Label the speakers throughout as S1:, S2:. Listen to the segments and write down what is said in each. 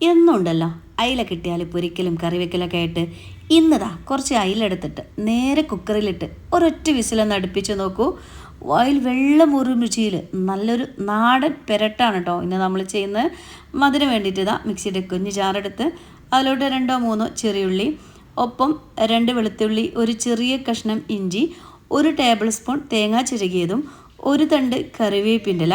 S1: എന്നുണ്ടല്ലോ. അയില കിട്ടിയാൽ പൊരിക്കലും കറി വെക്കലൊക്കെ ആയിട്ട് ഇന്നതാ കുറച്ച് അയില എടുത്തിട്ട് നേരെ കുക്കറിലിട്ട് ഒരൊറ്റ വിസിലൊന്ന് അടുപ്പിച്ച് നോക്കൂ. വായിൽ വെള്ളം ഉറുമിച്ചിയിൽ നല്ലൊരു നാടൻ പെരട്ടാണ് കേട്ടോ ഇന്ന് നമ്മൾ ചെയ്യുന്നത്. മധുരം വേണ്ടിയിട്ട് ഇതാ മിക്സിയുടെ കുഞ്ഞ് ചാറെടുത്ത് അതിലോട്ട് രണ്ടോ മൂന്നോ ചെറിയുള്ളി ഒപ്പം രണ്ട് വെളുത്തുള്ളി ഒരു ചെറിയ കഷ്ണം ഇഞ്ചി ഒരു ടേബിൾ സ്പൂൺ തേങ്ങ ചിരകിയതും ഒരു തണ്ട് കറിവേപ്പിന്റെ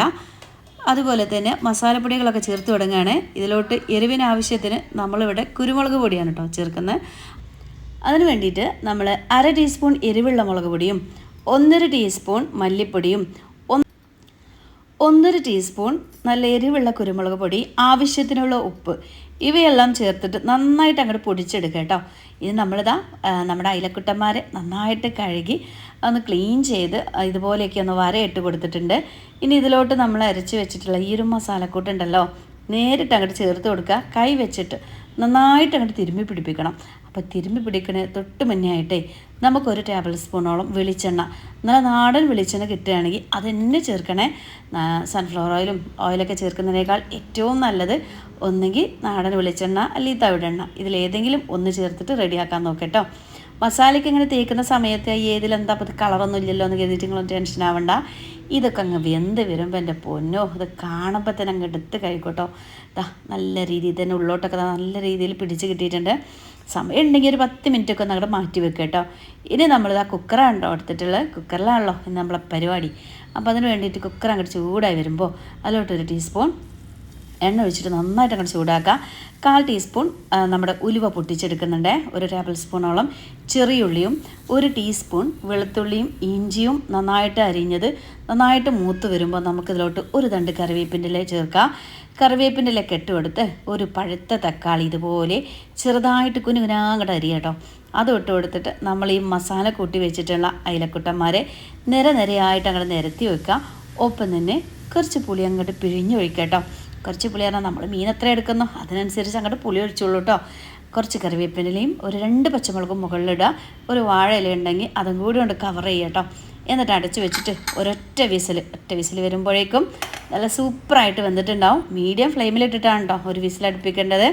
S1: അതുപോലെ തന്നെ മസാലപ്പൊടികളൊക്കെ ചേർത്ത് തുടങ്ങുകയാണ്. ഇതിലോട്ട് എരിവിന് ആവശ്യത്തിന് നമ്മളിവിടെ കുരുമുളക് പൊടിയാണ് കേട്ടോ ചേർക്കുന്നത്. അതിന് വേണ്ടിയിട്ട് നമ്മൾ അര ടീസ്പൂൺ എരിവുള്ള മുളക് പൊടിയും ഒന്നര ടീസ്പൂൺ മല്ലിപ്പൊടിയും ഒന്നര ടീസ്പൂൺ നല്ല എരിവുള്ള കുരുമുളക് പൊടി ആവശ്യത്തിനുള്ള ഉപ്പ് ഇവയെല്ലാം ചേർത്തിട്ട് നന്നായിട്ട് അങ്ങോട്ട് പൊടിച്ചെടുക്കുക കേട്ടോ. ഇത് നമ്മളിതാ നമ്മുടെ അയിലക്കുട്ടന്മാരെ നന്നായിട്ട് കഴുകി ഒന്ന് ക്ലീൻ ചെയ്ത് ഇതുപോലെയൊക്കെ ഒന്ന് വരയിട്ട് കൊടുത്തിട്ടുണ്ട്. ഇനി ഇതിലോട്ട് നമ്മൾ അരച്ച് വെച്ചിട്ടുള്ള ഈ ഒരു മസാലക്കൂട്ടുണ്ടല്ലോ നേരിട്ട് അങ്ങോട്ട് ചേർത്ത് കൊടുക്കുക. കൈ വെച്ചിട്ട് നന്നായിട്ട് അങ്ങോട്ട് തിരുമ്മി പിടിപ്പിക്കണം. അപ്പോൾ തിരുമ്പി പിടിക്കണേ തൊട്ട് മുന്നേ ആയിട്ടേ നമുക്കൊരു ടേബിൾ സ്പൂണോളം വെളിച്ചെണ്ണ നല്ല നാടൻ വെളിച്ചെണ്ണ കിട്ടുകയാണെങ്കിൽ അത് തന്നെ ചേർക്കണേ സൺഫ്ലവർ ഓയിലും ഓയിലൊക്കെ ചേർക്കുന്നതിനേക്കാൾ ഏറ്റവും നല്ലത് ഒന്നെങ്കിൽ നാടൻ വെളിച്ചെണ്ണ അല്ലെങ്കിൽ തവിടെണ്ണ. ഇതിലേതെങ്കിലും ഒന്ന് ചേർത്തിട്ട് റെഡിയാക്കാൻ നോക്കട്ടോ മസാലയ്ക്ക് ഇങ്ങനെ തേക്കുന്ന സമയത്ത് ഏതിലെന്താ അപ്പോൾ കളറൊന്നും ഇല്ലല്ലോ എന്ന് കരുതിയിട്ട് നിങ്ങളും ടെൻഷൻ ആവണ്ട. ഇതൊക്കെ അങ്ങ് വെന്ത് വരുമ്പോൾ എന്റെ പൊന്നോ ഇത് കാണുമ്പോൾ തന്നെ അങ്ങ് എടുത്ത് കഴിക്കട്ടോ. ദാ നല്ല രീതിയിൽ തന്നെ ഉള്ളോട്ടൊക്കെ നല്ല രീതിയിൽ പിടിച്ച് കിട്ടിയിട്ടുണ്ട്. സമയം ഉണ്ടെങ്കിൽ ഒരു പത്ത് മിനിറ്റ് ഒക്കെ അങ്ങോട്ട് മാറ്റി വെക്കുക കേട്ടോ. ഇനി നമ്മൾ ആ കുക്കറാണല്ലോ എടുത്തിട്ടുള്ളത്. കുക്കറിലാണല്ലോ ഇന്ന് നമ്മളെ പരിപാടി. അപ്പോൾ അതിന് വേണ്ടിയിട്ട് കുക്കർ അങ്ങോട്ട് ചൂടായി വരുമ്പോൾ അതിലോട്ടൊരു ടീസ്പൂൺ എണ്ണ ഒഴിച്ചിട്ട് നന്നായിട്ട് അങ്ങോട്ട് ചൂടാക്കുക കാൽ ടീസ്പൂൺ നമ്മുടെ ഉലുവ പൊട്ടിച്ചെടുക്കുന്നുണ്ട്. ഒരു ടേബിൾ സ്പൂണോളം ചെറിയുള്ളിയും ഒരു ടീസ്പൂൺ വെളുത്തുള്ളിയും ഇഞ്ചിയും നന്നായിട്ട് അരിഞ്ഞത് നന്നായിട്ട് മൂത്ത് വരുമ്പോൾ നമുക്കിതിലോട്ട് ഒരു തണ്ട് കറിവേപ്പിന്റെ ചേർക്കാം. കറിവേപ്പിന്റെ ഇല കെട്ടുകൊടുത്ത് ഒരു പഴുത്ത തക്കാളി ഇതുപോലെ ചെറുതായിട്ട് കുനുകുനാങ്ങട്ട് അരി കേട്ടോ. അത് ഇട്ട് കൊടുത്തിട്ട് നമ്മൾ ഈ മസാല കൂട്ടി വെച്ചിട്ടുള്ള അയിലക്കുട്ടന്മാരെ നിര നിരയായിട്ട് അങ്ങോട്ട് നിരത്തി വെക്കുക ഒപ്പം തന്നെ കുറച്ച് പുളി അങ്ങോട്ട് പിഴിഞ്ഞ് ഒഴിക്കുക കേട്ടോ. കുറച്ച് പുളി പറഞ്ഞാൽ നമ്മൾ മീൻ എത്ര എടുക്കുന്നു? അതിനനുസരിച്ച് അങ്ങോട്ട് പുളി ഒഴിച്ചോളൂ കേട്ടോ കുറച്ച് കറിവേപ്പിലയും ഒരു രണ്ട് പച്ചമുളകും മുകളിലിടുക. ഒരു വാഴയില ഉണ്ടെങ്കിൽ അതും കൂടി കൊണ്ട് കവർ ചെയ്യുക കേട്ടോ എന്നിട്ട് അടച്ചു വെച്ചിട്ട് ഒരൊറ്റ വിസിൽ ഒറ്റ വിസിൽ വരുമ്പോഴേക്കും നല്ല സൂപ്പറായിട്ട് വെന്തിട്ടുണ്ടാവും. മീഡിയം ഫ്ലെയിമിലിട്ടിട്ടാണ് കേട്ടോ ഒരു വിസിൽ അടുപ്പിക്കേണ്ടത്.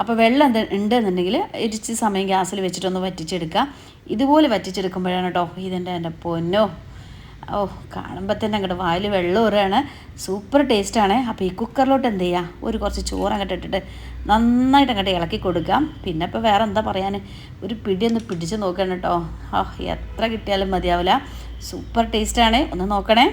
S1: അപ്പോൾ വെള്ളം ഉണ്ട് എന്നുണ്ടെങ്കിൽ ഇരിച്ച് സമയം ഗ്യാസിൽ വെച്ചിട്ടൊന്ന് വറ്റിച്ചെടുക്കുക. ഇതുപോലെ വറ്റിച്ചെടുക്കുമ്പോഴാണ് കേട്ടോ ഇതിന്റെ എന്റെ പൊന്നോ. ഓ കാണുമ്പോൾ തന്നെ അങ്ങോട്ട് വായിൽ വെള്ളം ഉറയാണ് സൂപ്പർ ടേസ്റ്റാണ് അപ്പോൾ ഈ കുക്കറിലോട്ട് എന്ത് ചെയ്യുക ഒരു കുറച്ച് ചോറ് അങ്ങോട്ട് ഇട്ടിട്ട് നന്നായിട്ട് അങ്ങോട്ട് ഇളക്കി കൊടുക്കാം പിന്നെ ഇപ്പോൾ വേറെ എന്താ പറയാൻ ഒരു ഒന്ന് പിടിച്ച് നോക്കണം കേട്ടോ. ഓ എത്ര കിട്ടിയാലും മതിയാവില്ല. സൂപ്പർ ടേസ്റ്റാണ് ഒന്ന് നോക്കണേ.